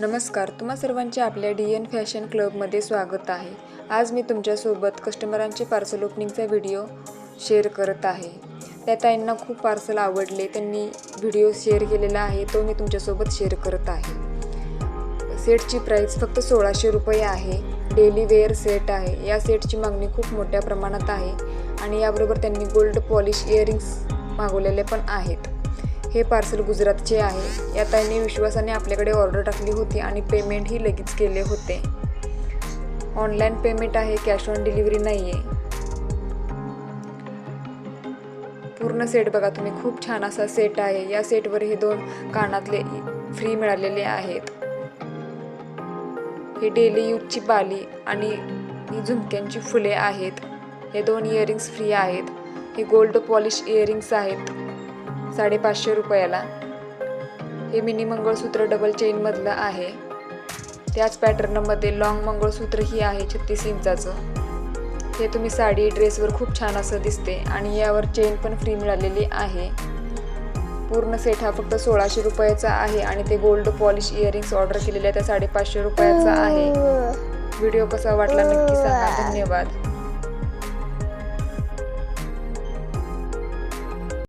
नमस्कार तुम्हा सर्वांचे आपल्या डी एन फॅशन क्लबमध्ये स्वागत आहे. आज मी तुमच्यासोबत कस्टमरांचे पार्सल ओपनिंगचा व्हिडिओ शेअर करत आहे. त्या ताईंना खूप पार्सल आवडले त्यांनी व्हिडिओ शेअर केलेला आहे तो मी तुमच्यासोबत शेअर करत आहे. सेटची प्राईस फक्त सोळाशे रुपये आहे. डेली वेअर सेट आहे. या सेटची मागणी खूप मोठ्या प्रमाणात आहे आणि याबरोबर त्यांनी गोल्ड पॉलिश इयरिंग्स मागवलेले पण आहेत. हे पार्सल गुजरातचे आहे. या ताईने विश्वासाने आपल्याकडे ऑर्डर टाकली होती आणि पेमेंटही लगेच केले होते. ऑनलाईन पेमेंट आहे कॅश ऑन डिलिव्हरी नाही आहे पूर्ण सेट बघा तुम्ही खूप छान असा सेट आहे. या सेटवर हे दोन कानातले फ्री मिळालेले आहेत. हे डेली यूजची बाली आणि ही झुमक्यांची फुले आहेत. हे दोन इयरिंग्स फ्री आहेत. हे गोल्ड पॉलिश इयरिंग्स आहेत. साडेपाचशे रुपयाला. हे मिनी मंगळसूत्र डबल चेनमधलं आहे. त्याच पॅटर्नमध्ये लॉंग मंगळसूत्रही आहे छत्तीस इंचाचं. हे तुम्ही साडी ड्रेसवर खूप छान असं दिसते आणि यावर चेन पण फ्री मिळालेली आहे. पूर्ण सेट हा फक्त सोळाशे रुपयाचा आहे आणि ते गोल्ड पॉलिश इयरिंग्स ऑर्डर केलेले आहे त्या साडेपाचशे रुपयाचा आहे. व्हिडिओ कसा वाटला नक्की सांगा. धन्यवाद.